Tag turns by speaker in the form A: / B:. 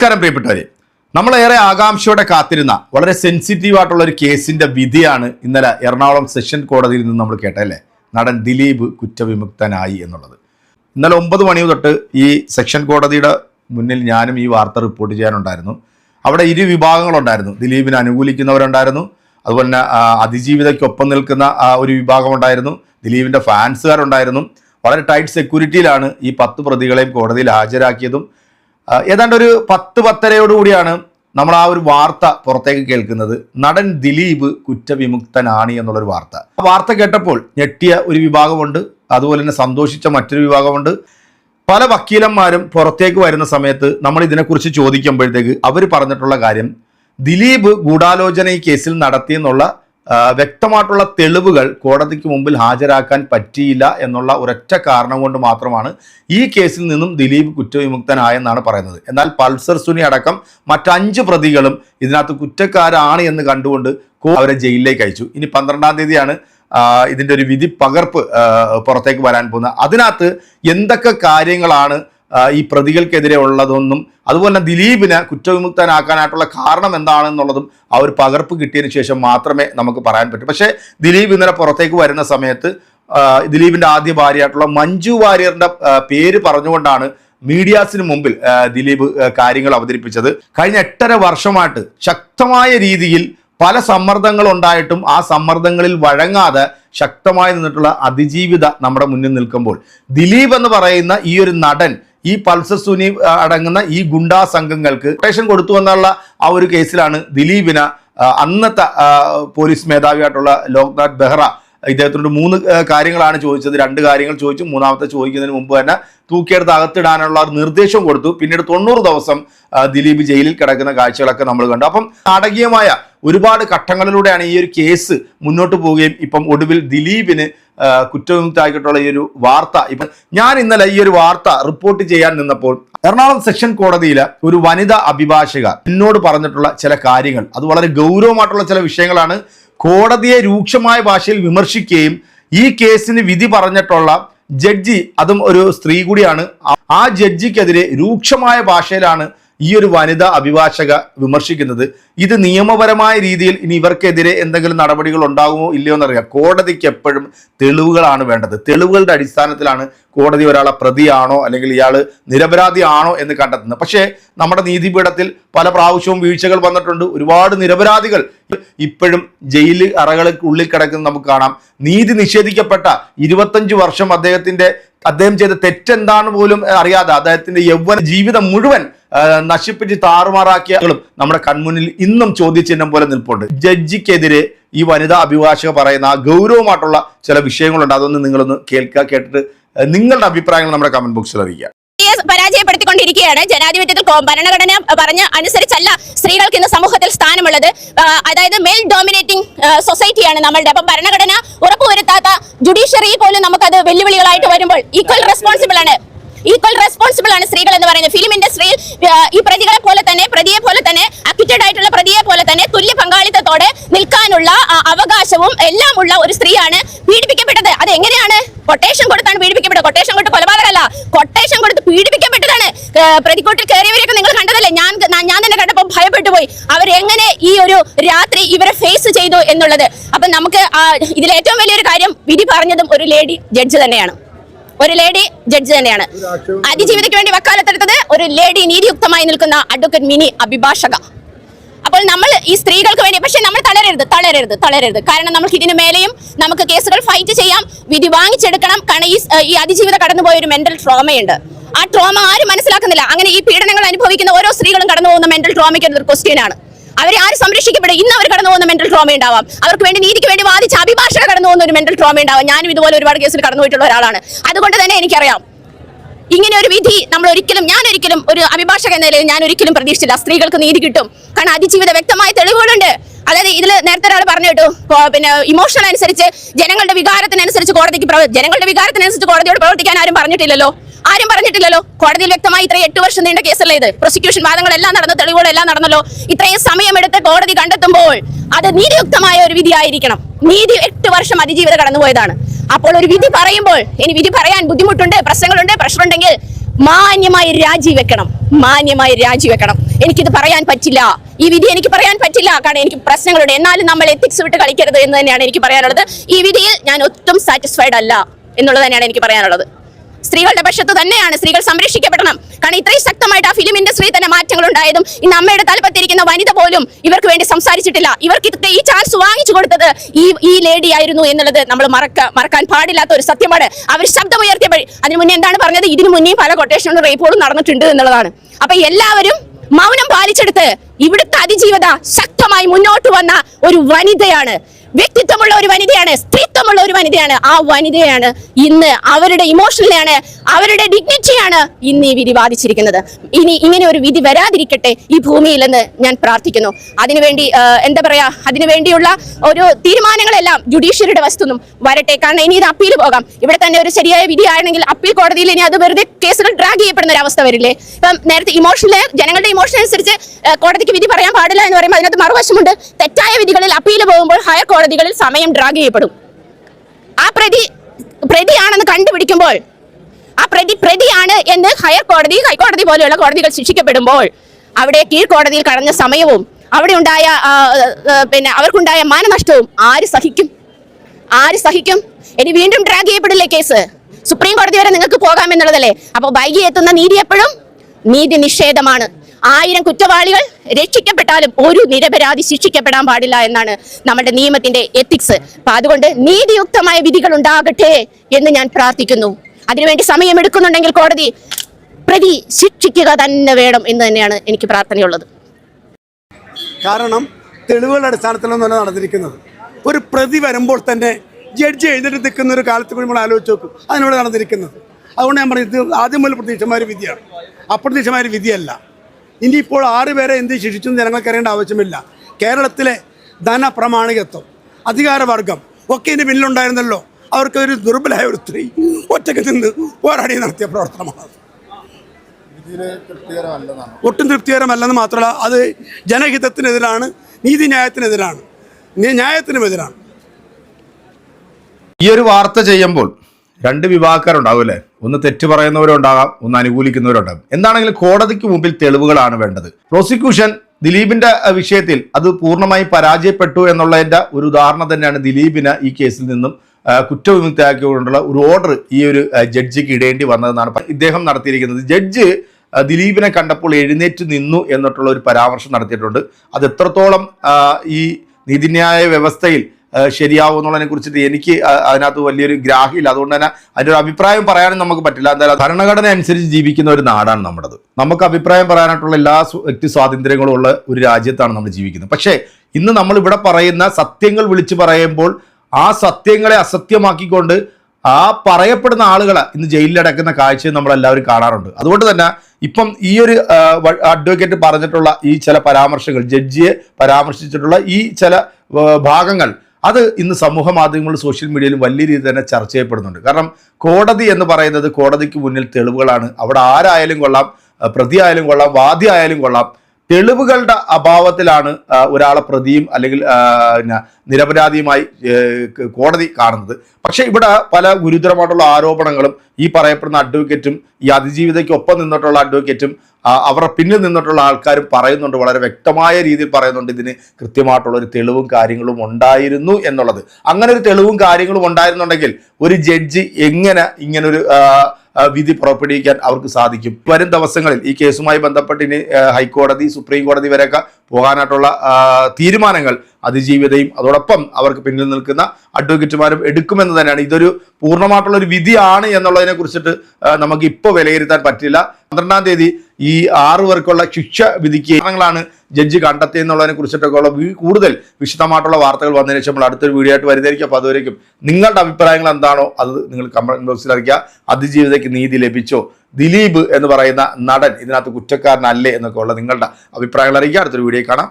A: നമസ്കാരം പ്രിയപ്പെട്ടവരെ. നമ്മളേറെ ആകാംക്ഷയോടെ കാത്തിരുന്ന വളരെ സെൻസിറ്റീവ് ആയിട്ടുള്ള ഒരു കേസിന്റെ വിധിയാണ് ഇന്നലെ എറണാകുളം സെഷൻ കോടതിയിൽ നിന്ന് നമ്മൾ കേട്ടല്ലേ നടൻ ദിലീപ് കുറ്റവിമുക്തനായി എന്നുള്ളത്. ഇന്നലെ ഒമ്പത് മണി തൊട്ട് ഈ സെക്ഷൻ കോടതിയുടെ മുന്നിൽ ഞാനും ഈ വാർത്ത റിപ്പോർട്ട് ചെയ്യാനുണ്ടായിരുന്നു. അവിടെ ഇരു വിഭാഗങ്ങളുണ്ടായിരുന്നു ദിലീപിനെ അനുകൂലിക്കുന്നവരുണ്ടായിരുന്നു. അതുപോലെ തന്നെ അതിജീവിതയ്ക്കൊപ്പം നിൽക്കുന്ന ഒരു വിഭാഗമുണ്ടായിരുന്നു ദിലീപിന്റെ ഫാൻസുകാരുണ്ടായിരുന്നു വളരെ ടൈറ്റ് സെക്യൂരിറ്റിയിലാണ് ഈ പത്ത് പ്രതികളെയും കോടതിയിൽ ഹാജരാക്കിയതും ഏതാണ്ട് ഒരു പത്ത് പത്തരയോടുകൂടിയാണ് നമ്മൾ ആ ഒരു വാർത്ത പുറത്തേക്ക് കേൾക്കുന്നത്. നടൻ ദിലീപ് കുറ്റവിമുക്തനാണ് എന്നുള്ളൊരു വാർത്ത. ആ വാർത്ത കേട്ടപ്പോൾ ഞെട്ടിയ ഒരു വിഭാഗമുണ്ട്. അതുപോലെ തന്നെ സന്തോഷിച്ച മറ്റൊരു വിഭാഗമുണ്ട്. പല വക്കീലന്മാരും പുറത്തേക്ക് വരുന്ന സമയത്ത് നമ്മൾ ഇതിനെക്കുറിച്ച് ചോദിക്കുമ്പോഴത്തേക്ക് അവർ പറഞ്ഞിട്ടുള്ള കാര്യം ദിലീപ് ഗൂഢാലോചന ഈ കേസിൽ നടത്തിയെന്നുള്ള വ്യക്തമായിട്ടുള്ള തെളിവുകൾ കോടതിക്ക് മുമ്പിൽ ഹാജരാക്കാൻ പറ്റിയില്ല എന്നുള്ള ഒരൊറ്റ കാരണം കൊണ്ട് മാത്രമാണ് ഈ കേസിൽ നിന്നും ദിലീപ് കുറ്റവിമുക്തനായെന്നാണ് പറയുന്നത്. എന്നാൽ പൾസർ സുനി അടക്കം മറ്റഞ്ച് പ്രതികളും ഇതിനകത്ത് കുറ്റക്കാരാണ് എന്ന് കണ്ടുകൊണ്ട് അവരെ ജയിലിലേക്ക് അയച്ചു. ഇനി പന്ത്രണ്ടാം തീയതിയാണ് ഇതിന്റെ ഒരു വിധി പകർപ്പ് പുറത്തേക്ക് വരാൻ പോകുന്നത്. അതിനകത്ത് എന്തൊക്കെ കാര്യങ്ങളാണ് ഈ പ്രതികൾക്കെതിരെ ഉള്ളതൊന്നും അതുപോലെ തന്നെ ദിലീപിനെ കുറ്റവിമുക്തനാക്കാനായിട്ടുള്ള കാരണം എന്താണെന്നുള്ളതും ആ ഒരു പകർപ്പ് കിട്ടിയതിന് ശേഷം മാത്രമേ നമുക്ക് പറയാൻ പറ്റൂ. പക്ഷേ ദിലീപ് ഇന്നലെ പുറത്തേക്ക് വരുന്ന സമയത്ത് ദിലീപിന്റെ ആദ്യ ഭാര്യയായിട്ടുള്ള മഞ്ജു വാര്യറിന്റെ പേര് പറഞ്ഞുകൊണ്ടാണ് മീഡിയാസിന് മുമ്പിൽ ദിലീപ് കാര്യങ്ങൾ അവതരിപ്പിച്ചത്. കഴിഞ്ഞ എട്ടര വർഷമായിട്ട് ശക്തമായ രീതിയിൽ പല സമ്മർദ്ദങ്ങളുണ്ടായിട്ടും ആ സമ്മർദ്ദങ്ങളിൽ വഴങ്ങാതെ ശക്തമായി നിന്നിട്ടുള്ള അതിജീവിത നമ്മുടെ മുന്നിൽ നിൽക്കുമ്പോൾ ദിലീപ് എന്ന് പറയുന്ന ഈ ഒരു നടൻ ഈ പൾസർ സുനി അടങ്ങുന്ന ഈ ഗുണ്ടാ സംഘങ്ങൾക്ക് കൊട്ടേഷൻ കൊടുത്തു എന്നുള്ള ആ ഒരു കേസിലാണ് ദിലീപിന് അന്നത്തെ പോലീസ് മേധാവിയായിട്ടുള്ള ലോക്നാഥ് ബെഹ്റ ഇദ്ദേഹത്തിനോട് മൂന്ന് കാര്യങ്ങളാണ് ചോദിച്ചത്. രണ്ട് കാര്യങ്ങൾ ചോദിച്ചു. മൂന്നാമത്തെ ചോദിക്കുന്നതിന് മുമ്പ് തന്നെ തൂക്കിയെടുത്ത് അകത്തിടാനുള്ള നിർദ്ദേശം കൊടുത്തു. പിന്നീട് തൊണ്ണൂറ് ദിവസം ദിലീപ് ജയിലിൽ കിടക്കുന്ന കാഴ്ചകളൊക്കെ നമ്മൾ കണ്ടു. അപ്പം നാടകീയമായ ഒരുപാട് ഘട്ടങ്ങളിലൂടെയാണ് ഈ ഒരു കേസ് മുന്നോട്ട് പോവുകയും ഇപ്പം ഒടുവിൽ ദിലീപിന് ആ, കുറ്റവിമുക്തമാക്കിയിട്ടുള്ള ഈ ഒരു വാർത്ത ഇപ്പം ഞാൻ ഇന്നലെ ഈ ഒരു വാർത്ത റിപ്പോർട്ട് ചെയ്യാൻ നിന്നപ്പോൾ എറണാകുളം സെക്ഷൻ കോടതിയിലെ ഒരു വനിതാ അഭിഭാഷക എന്നോട് പറഞ്ഞിട്ടുള്ള ചില കാര്യങ്ങൾ. അത് വളരെ ഗൗരവമായിട്ടുള്ള ചില വിഷയങ്ങളാണ് കോടതിയെ രൂക്ഷമായ ഭാഷയിൽ വിമർശിക്കുകയും ഈ കേസിന് വിധി പറഞ്ഞിട്ടുള്ള ജഡ്ജി അതും ഒരു സ്ത്രീ കൂടിയാണ്. ആ- ജഡ്ജിക്കെതിരെ രൂക്ഷമായ ഭാഷയിലാണ് ഈ ഒരു വനിതാ അഭിഭാഷക വിമർശിക്കുന്നത് ഇത് നിയമപരമായ രീതിയിൽ ഇനി ഇവർക്കെതിരെ എന്തെങ്കിലും നടപടികൾ ഉണ്ടാകുമോ ഇല്ലയോ എന്നറിയാം. കോടതിക്ക് എപ്പോഴും തെളിവുകളാണ് വേണ്ടത്. തെളിവുകളുടെ അടിസ്ഥാനത്തിലാണ് കോടതി ഒരാളെ പ്രതിയാണോ അല്ലെങ്കിൽ ഇയാൾ നിരപരാധിയാണോ എന്ന് കണ്ടെത്തുന്നത്. പക്ഷേ നമ്മുടെ നീതിപീഠത്തിൽ പല പ്രാവശ്യവും വീഴ്ചകൾ വന്നിട്ടുണ്ട്. ഒരുപാട് നിരപരാധികൾ ഇപ്പോഴും ജയിൽ അറകൾക്കുള്ളിൽ കിടക്കുന്നത് നമുക്ക് കാണാം. നീതി നിഷേധിക്കപ്പെട്ട ഇരുപത്തഞ്ച് വർഷം അദ്ദേഹത്തിന്റെ അദ്ദേഹം ചെയ്ത തെറ്റെന്താണ് പോലും അറിയാതെ അദ്ദേഹത്തിന്റെ യൗവന ജീവിതം മുഴുവൻ നശിപ്പിച്ച് താറുമാറാക്കിയ നമ്മുടെ കൺമുന്നിൽ ഇന്നും ചോദ്യചിഹ്നം പോലെ നിൽപ്പുണ്ട്. ജഡ്ജിക്കെതിരെ ഈ വനിതാ അഭിഭാഷക പറയുന്ന ആ ഗൗരവമായിട്ടുള്ള ചില വിഷയങ്ങളുണ്ട്. അതൊന്ന് നിങ്ങളൊന്ന് കേൾക്കുക കേട്ടിട്ട് നിങ്ങളുടെ അഭിപ്രായങ്ങൾ നമ്മുടെ കമന്റ് ബോക്സിൽ അറിയിക്കുക.
B: പരാജയപ്പെടുത്തിക്കൊണ്ടിരിക്കുകയാണ്. ജനാധിപത്യത്തിൽ ഭരണഘടന പറഞ്ഞ അനുസരിച്ചല്ല സ്ത്രീകൾക്ക് ഇന്ന് സമൂഹത്തിൽ സ്ഥാനമുള്ളത്. അതായത് മെയിൽ ഡോമിനേറ്റിംഗ് സൊസൈറ്റിയാണ് നമ്മളുടെ. അപ്പം ഭരണഘടന ഉറപ്പുവരുത്താത്ത ജുഡീഷ്യറി പോലും നമുക്കത് വെല്ലുവിളികളായിട്ട് വരുമ്പോൾ ഈക്വൽ റെസ്പോൺസിബിൾ ആണ്. ഈക്വൽ റെസ്പോൺസിബിൾ ആണ് സ്ത്രീകൾ എന്ന് പറയുന്നത്. ഫിലിം ഇൻഡസ്ട്രിയിൽ ഈ പ്രതികളെ പോലെ തന്നെ പ്രതിയെ പോലെ തന്നെ അക്വിറ്റഡ് ആയിട്ടുള്ള പ്രതിയെ പോലെ തന്നെ തുല്യ പങ്കാളിത്തത്തോടെ നിൽക്കാനുള്ള അവകാശവും എല്ലാം ഉള്ള ഒരു സ്ത്രീയാണ് പീഡിപ്പിക്കപ്പെട്ടത്. അത് എങ്ങനെയാണ്? കൊട്ടേഷൻ കൊടുത്താണ് പീഡിപ്പിക്കപ്പെട്ടത്. കൊട്ടേഷൻ കൊടുത്ത് കൊലപാതകമല്ല. കൊട്ടേഷൻ കൊടുത്ത് പീഡിപ്പിക്കപ്പെട്ടതാണ്. പ്രതിക്കൂട്ടിൽ കയറിയവരെയൊക്കെ നിങ്ങൾ കണ്ടതല്ലേ? ഞാൻ ഞാൻ തന്നെ കണ്ടപ്പോൾ ഭയപ്പെട്ടു പോയി. അവരെങ്ങനെ ഈ ഒരു രാത്രി ഇവരെ ഫേസ് ചെയ്തു എന്നുള്ളത്? അപ്പൊ നമുക്ക് ഇതിലേറ്റവും വലിയൊരു കാര്യം വിധി പറഞ്ഞതും ഒരു ലേഡി ജഡ്ജ് തന്നെയാണ്. ഒരു ലേഡി ജഡ്ജ് തന്നെയാണ്. അതിജീവിതയ്ക്ക് വേണ്ടി വക്കാലത്തെടുത്തത് ഒരു ലേഡി നീതിയുക്തമായി നിൽക്കുന്ന അഡ്വക്കേറ്റ് മിനി അഭിഭാഷക. അപ്പോൾ നമ്മൾ ഈ സ്ത്രീകൾക്ക് വേണ്ടി പക്ഷേ നമ്മൾ തളരരുത് തളരരുത് തളരരുത്. കാരണം നമുക്ക് ഇതിനു മേലെയും നമുക്ക് കേസുകൾ ഫൈറ്റ് ചെയ്യാം വിധി വാങ്ങിച്ചെടുക്കണം. കാരണം ഈ ഈ അതിജീവിത കടന്നുപോയ ഒരു മെന്റൽ ട്രോമയുണ്ട് ആ ട്രോമ ആരും മനസ്സിലാക്കുന്നില്ല. അങ്ങനെ ഈ പീഡനങ്ങൾ അനുഭവിക്കുന്ന ഓരോ സ്ത്രീകളും കടന്നു പോകുന്ന മെന്റൽ ട്രോമയ്ക്ക് ഒരു ക്വസ്റ്റ്യൻ ആണ്. അവരെ ആര് സംരക്ഷിക്കപ്പെടും? ഇന്ന് അവർ കടന്നു പോകുന്ന മെന്റൽ ട്രോമ ഉണ്ടാവാം. അവർക്ക് വേണ്ടി നീതിക്ക് വേണ്ടി വാദിച്ച അഭിഭാഷക കടന്നു പോകുന്ന ഒരു മെന്റൽ ട്രോമ ഉണ്ടാവാം. ഞാനും ഇതുപോലെ ഒരുപാട് കേസിൽ കടന്നു പോയിട്ടുള്ള ഒരാളാണ്. അതുകൊണ്ട് തന്നെ എനിക്കറിയാം. ഇങ്ങനെ ഒരു വിധി നമ്മൾ ഒരിക്കലും ഞാൻ ഒരിക്കലും ഒരു അഭിഭാഷക എന്ന നിലയിൽ ഞാൻ ഒരിക്കലും പ്രതീക്ഷിച്ചില്ല. സ്ത്രീകൾക്ക് നീതി കിട്ടും. കാരണം അതിജീവിത വ്യക്തമായ തെളിവുകളുണ്ട്. അതായത് ഇതിൽ നേരത്തെ ഒരാൾ പറഞ്ഞു കേട്ടു. പിന്നെ ഇമോഷണൽ അനുസരിച്ച് ജനങ്ങളുടെ വികാരത്തിനനുസരിച്ച് കോടതിക്ക് ജനങ്ങളുടെ വികാരത്തിനനുസരിച്ച് കോടതിയോട് പ്രവർത്തിക്കാൻ ആരും പറഞ്ഞിട്ടില്ലല്ലോ. ആരും പറഞ്ഞിട്ടില്ലല്ലോ. കോടതിയിൽ വ്യക്തമായി ഇത്ര എട്ട് വർഷം നീണ്ട കേസല്ലേ ഇത്? പ്രോസിക്യൂഷൻ വാദങ്ങളെല്ലാം നടന്നു തെളിവുകളെല്ലാം നടന്നല്ലോ. ഇത്രയും സമയമെടുത്ത് കോടതി കണ്ടെത്തുമ്പോൾ അത് നീതിയുക്തമായ ഒരു വിധിയായിരിക്കണം. നീതി എട്ട് വർഷം അതിജീവിത കടന്നുപോയതാണ്. അപ്പോൾ ഒരു വിധി പറയുമ്പോൾ ഇനി വിധി പറയാൻ ബുദ്ധിമുട്ടുണ്ട് പ്രശ്നങ്ങളുണ്ട് പ്രശ്നമുണ്ടെങ്കിൽ മാന്യമായി രാജിവെക്കണം മാന്യമായി രാജിവെക്കണം എനിക്കിത് പറയാൻ പറ്റില്ല. ഈ വിധി എനിക്ക് പറയാൻ പറ്റില്ല. കാരണം എനിക്ക് പ്രശ്നങ്ങളുണ്ട്. എന്നാലും നമ്മൾ എത്തിക്സ് വിട്ട് കളിക്കരുത് എന്ന് തന്നെയാണ് എനിക്ക് പറയാനുള്ളത്. ഈ വിധിയിൽ ഞാൻ ഒട്ടും സാറ്റിസ്ഫൈഡ് അല്ല എന്നുള്ളത് തന്നെയാണ് എനിക്ക് പറയാനുള്ളത്. സ്ത്രീകളുടെ പക്ഷത്ത് തന്നെയാണ് സ്ത്രീകൾ സംരക്ഷിക്കപ്പെടണം. കാരണം ഇത്രയും ശക്തമായിട്ട് ആ ഫിലിം ഇൻഡസ്ട്രിയിൽ തന്നെ മാറ്റങ്ങൾ ഉണ്ടായതും ഇന്ന് അമ്മയുടെ തലപ്പത്തിരിക്കുന്ന വനിത പോലും ഇവർക്ക് വേണ്ടി സംസാരിച്ചിട്ടില്ല. ഇവർക്ക് ഈ ചാൻസ് വാങ്ങിച്ചു കൊടുത്തത് ഈ ഈ ലേഡി ആയിരുന്നു എന്നുള്ളത് നമ്മൾ മറക്ക മറക്കാൻ പാടില്ലാത്ത ഒരു സത്യമാണ്. അവർ ശബ്ദമുയർത്തിയപ്പോൾ അതിന് മുന്നേ എന്താണ് പറഞ്ഞത്? ഇതിനു മുന്നേ പല കൊട്ടേഷനും റേപ്പുകളും നടന്നിട്ടുണ്ട് എന്നുള്ളതാണ്. അപ്പൊ എല്ലാവരും മൗനം പാലിച്ചെടുത്ത് ഇവിടുത്തെ അതിജീവത ശക്തമായി മുന്നോട്ട് വന്ന ഒരു വനിതയാണ് വ്യക്തിത്വമുള്ള ഒരു വനിതയാണ് സ്ത്രീത്വമുള്ള ഒരു വനിതയാണ്. ആ വനിതയാണ് ഇന്ന് അവരുടെ ഇമോഷനിലാണ് അവരുടെ ഡിഗ്നിറ്റിയാണ് ഇന്ന് ഈ വിധി ബാധിച്ചിരിക്കുന്നത്. ഇനി ഇങ്ങനെ ഒരു വിധി വരാതിരിക്കട്ടെ ഈ ഭൂമിയിലെന്ന് ഞാൻ പ്രാർത്ഥിക്കുന്നു. അതിനുവേണ്ടി എന്താ പറയാ അതിനുവേണ്ടിയുള്ള ഒരു തീരുമാനങ്ങളെല്ലാം ജുഡീഷ്യറിയുടെ വസ്തുന്നും വരട്ടെ. കാരണം ഇനി ഇത് അപ്പീൽ പോകാം. ഇവിടെ തന്നെ ഒരു ശരിയായ വിധി ആണെങ്കിൽ അപ്പീൽ കോടതിയിൽ ഇനി അത് വെറുതെ കേസുകൾ ഡ്രാഗ് ചെയ്യപ്പെടുന്ന ഒരു അവസ്ഥ വരില്ലേ? ഇപ്പം നേരത്തെ ഇമോഷണൽ ജനങ്ങളുടെ ഇമോഷൻ അനുസരിച്ച് കോടതിക്ക് വിധി പറയാൻ പാടില്ല എന്ന് പറയുമ്പോൾ അതിനകത്ത് മറുവശമുണ്ട്. തെറ്റായ വിധികളിൽ അപ്പീൽ പോകുമ്പോൾ ഹയർ കോടതികളിൽ സമയം ഡ്രാഗ് ചെയ്യപ്പെടും. ആ പ്രതി പ്രതിയാണെന്ന് കണ്ടുപിടിക്കുമ്പോൾ ആ പ്രതി പ്രതിയാണ് എന്ന് ഹയർ കോടതി ഹൈക്കോടതി പോലെയുള്ള കോടതികൾ ശിക്ഷിക്കപ്പെടുമ്പോൾ അവിടെ കീഴ്ക്കോടതിയിൽ കടഞ്ഞ സമയവും അവിടെ ഉണ്ടായ പിന്നെ അവർക്കുണ്ടായ മാനനഷ്ടവും ആര് സഹിക്കും? ആര് സഹിക്കും? ഇനി വീണ്ടും ഡ്രാഗ് ചെയ്യപ്പെടില്ലേ കേസ് സുപ്രീം കോടതി വരെ നിങ്ങൾക്ക് പോകാമെന്നുള്ളതല്ലേ? അപ്പോൾ വൈകി എത്തുന്ന നീതി എപ്പോഴും നീതി നിഷേധമാണ്. ആയിരം കുറ്റവാളികൾ രക്ഷിക്കപ്പെട്ടാലും ഒരു നിരപരാധി ശിക്ഷിക്കപ്പെടാൻ പാടില്ല എന്നാണ് നമ്മുടെ നിയമത്തിന്റെ എത്തിക്സ് അപ്പൊ അതുകൊണ്ട് നീതിയുക്തമായ വിധികൾ ഉണ്ടാകട്ടെ എന്ന് ഞാൻ പ്രാർത്ഥിക്കുന്നു. അതിനുവേണ്ടി സമയമെടുക്കുന്നുണ്ടെങ്കിൽ കോടതി പ്രതി ശിക്ഷിക്കുക തന്നെ വേണം എന്ന് തന്നെയാണ് എനിക്ക് പ്രാർത്ഥനയുള്ളത്.
C: കാരണം തെളിവുകളുടെ അടിസ്ഥാനത്തിലൊന്നുമല്ല നടന്നിരിക്കുന്നത്. ഒരു പ്രതി വരുമ്പോൾ തന്നെ ജഡ്ജി എഴുന്നേറ്റ് നിൽക്കുന്ന ഒരു കാലത്ത് നമ്മൾ ആലോചിച്ച് നോക്കും. അതിനോട് നടന്നിരിക്കുന്നത്. അതുകൊണ്ട് ഞാൻ പറയുന്നത് ആദ്യം മുതൽ പ്രതീക്ഷമായ വിധിയാണ്. അപ്രതീക്ഷമായ വിധിയല്ല. ഇനിയിപ്പോൾ ആറുപേരെ എന്ത് ശിക്ഷിച്ചു ജനങ്ങൾക്ക് അറിയേണ്ട ആവശ്യമില്ല. കേരളത്തിലെ ധനപ്രമാണികത്വം അധികാരവർഗം ഒക്കെ ഇതിന് പിന്നിലുണ്ടായിരുന്നല്ലോ. അവർക്ക് ഒരു ദുർബലമായ ഒരു സ്ത്രീ ഒറ്റയ്ക്ക് നിന്ന് പോരാടി നടത്തിയ പ്രവർത്തനമാണ്. ഒട്ടും തൃപ്തികരമല്ലെന്ന് മാത്രമല്ല അത് ജനഹിതത്തിനെതിരാണ് നീതിന്യായത്തിനെതിരാണ് ന്യാ- ന്യായത്തിനുമെതിരാണ്.
A: ഈ ഒരു വാർത്ത ചെയ്യുമ്പോൾ രണ്ട് വിഭാഗക്കാരുണ്ടാവും അല്ലേ? ഒന്ന് തെറ്റ് പറയുന്നവരുണ്ടാകാം ഒന്ന് അനുകൂലിക്കുന്നവരുണ്ടാകും. എന്താണെങ്കിലും കോടതിക്ക് മുമ്പിൽ തെളിവുകളാണ് വേണ്ടത്. പ്രോസിക്യൂഷൻ ദിലീപിന്റെ വിഷയത്തിൽ അത് പൂർണമായി പരാജയപ്പെട്ടു എന്നുള്ളതിന്റെ ഒരു ഉദാഹരണം തന്നെയാണ് ദിലീപിന് ഈ കേസിൽ നിന്നും കുറ്റവിമുക്തയാക്കിക്കൊണ്ടുള്ള ഒരു ഓർഡർ ഈ ഒരു ജഡ്ജിക്ക് ഇടേണ്ടി വന്നതെന്നാണ് ഇദ്ദേഹം നടത്തിയിരിക്കുന്നത്. ജഡ്ജ് ദിലീപിനെ കണ്ടപ്പോൾ എഴുന്നേറ്റ് നിന്നു എന്നിട്ടുള്ള ഒരു പരാമർശം നടത്തിയിട്ടുണ്ട്. അത് എത്രത്തോളം ഈ നീതിന്യായ വ്യവസ്ഥയിൽ ഏഹ് ശരിയാവുമെന്നുള്ളതിനെ കുറിച്ചിട്ട് എനിക്ക് അതിനകത്ത് വലിയൊരു ഗ്രാഹ്യമില്ല. അതുകൊണ്ട് തന്നെ അതിന്റെ ഒരു അഭിപ്രായം പറയാനും നമുക്ക് പറ്റില്ല. എന്തായാലും ഭരണഘടന അനുസരിച്ച് ജീവിക്കുന്ന ഒരു നാടാണ് നമ്മുടേത്. നമുക്ക് അഭിപ്രായം പറയാനായിട്ടുള്ള എല്ലാ വ്യക്തി സ്വാതന്ത്ര്യങ്ങളും ഉള്ള ഒരു രാജ്യത്താണ് നമ്മൾ ജീവിക്കുന്നത്. പക്ഷേ ഇന്ന് നമ്മൾ ഇവിടെ പറയുന്ന സത്യങ്ങൾ വിളിച്ചു പറയുമ്പോൾ ആ സത്യങ്ങളെ അസത്യമാക്കിക്കൊണ്ട് ആ പറയപ്പെടുന്ന ആളുകളെ ഇന്ന് ജയിലിലടക്കുന്ന കാഴ്ചയും നമ്മളെല്ലാവരും കാണാറുണ്ട്. അതുകൊണ്ട് തന്നെ ഇപ്പം ഈ ഒരു അഡ്വക്കേറ്റ് പറഞ്ഞിട്ടുള്ള ഈ ചില പരാമർശങ്ങൾ ജഡ്ജിയെ പരാമർശിച്ചിട്ടുള്ള ഈ ചില ഭാഗങ്ങൾ അത് ഇന്ന് സമൂഹ മാധ്യമങ്ങളിലും സോഷ്യൽ മീഡിയയിലും വലിയ രീതിയിൽ തന്നെ ചർച്ച ചെയ്യപ്പെടുന്നുണ്ട്. കാരണം കോടതി എന്ന് പറയുന്നത് കോടതിക്ക് മുന്നിൽ തെളിവുകളാണ്. അവിടെ ആരായാലും കൊള്ളാം പ്രതി ആയാലും കൊള്ളാം വാദി ആയാലും കൊള്ളാം. തെളിവുകളുടെ അഭാവത്തിലാണ് ഒരാളെ പ്രതിയും അല്ലെങ്കിൽ നിരപരാധിയുമായി കോടതി കാണുന്നത്. പക്ഷേ ഇവിടെ പല ഗുരുതരമായിട്ടുള്ള ആരോപണങ്ങളും ഈ പറയപ്പെടുന്ന അഡ്വക്കേറ്റും ഈ അതിജീവിതയ്ക്ക് ഒപ്പം നിന്നിട്ടുള്ള അഡ്വക്കേറ്റും അവരുടെ പിന്നിൽ നിന്നിട്ടുള്ള ആൾക്കാരും പറയുന്നുണ്ട് വളരെ വ്യക്തമായ രീതിയിൽ പറയുന്നുണ്ട് ഇതിന് കൃത്യമായിട്ടുള്ള ഒരു തെളിവും കാര്യങ്ങളും ഉണ്ടായിരുന്നു എന്നുള്ളത്. അങ്ങനെ ഒരു തെളിവും കാര്യങ്ങളും ഉണ്ടായിരുന്നുണ്ടെങ്കിൽ ഒരു ജഡ്ജി എങ്ങനെ ഇങ്ങനൊരു വിധി പുറപ്പെടുവിക്കാൻ അവർക്ക് സാധിക്കും. വരും ദിവസങ്ങളിൽ ഈ കേസുമായി ബന്ധപ്പെട്ട് ഇനി ഹൈക്കോടതി സുപ്രീം കോടതി വരെയൊക്കെ പോകാനായിട്ടുള്ള തീരുമാനങ്ങൾ അതിജീവിതയും അതോടൊപ്പം അവർക്ക് പിന്നിൽ നിൽക്കുന്ന അഡ്വക്കേറ്റുമാരും എടുക്കുമെന്ന് തന്നെയാണ്. ഇതൊരു പൂർണമായിട്ടുള്ള ഒരു വിധിയാണ് എന്നുള്ളതിനെ കുറിച്ചിട്ട് നമുക്ക് ഇപ്പോൾ വിലയിരുത്താൻ പറ്റില്ല. പന്ത്രണ്ടാം തീയതി ഈ ആറു പേർക്കുള്ള ശിക്ഷ വിധിക്കുകയാണ് ജഡ്ജി കണ്ടെത്തിയെന്നുള്ളതിനെ കുറിച്ചിട്ടൊക്കെ ഉള്ള കൂടുതൽ വിശദമായിട്ടുള്ള വാർത്തകൾ വന്നതിന് ശേഷം നമ്മൾ അടുത്തൊരു വീഡിയോ ആയിട്ട് വരുന്നതായിരിക്കും. അപ്പോൾ അതുവരേക്കും നിങ്ങളുടെ അഭിപ്രായങ്ങൾ എന്താണോ അത് നിങ്ങൾ കമന്റ് ബോക്സിൽ അറിയിക്കുക. അതിജീവിതയ്ക്ക് നീതി ലഭിച്ചോ ദിലീപ് എന്ന് പറയുന്ന നടൻ ഇതിനകത്ത് കുറ്റക്കാരനല്ലേ എന്നൊക്കെ ഉള്ള നിങ്ങളുടെ അഭിപ്രായങ്ങൾ അറിയിക്കുക അടുത്തൊരു വീഡിയോ കാണാം.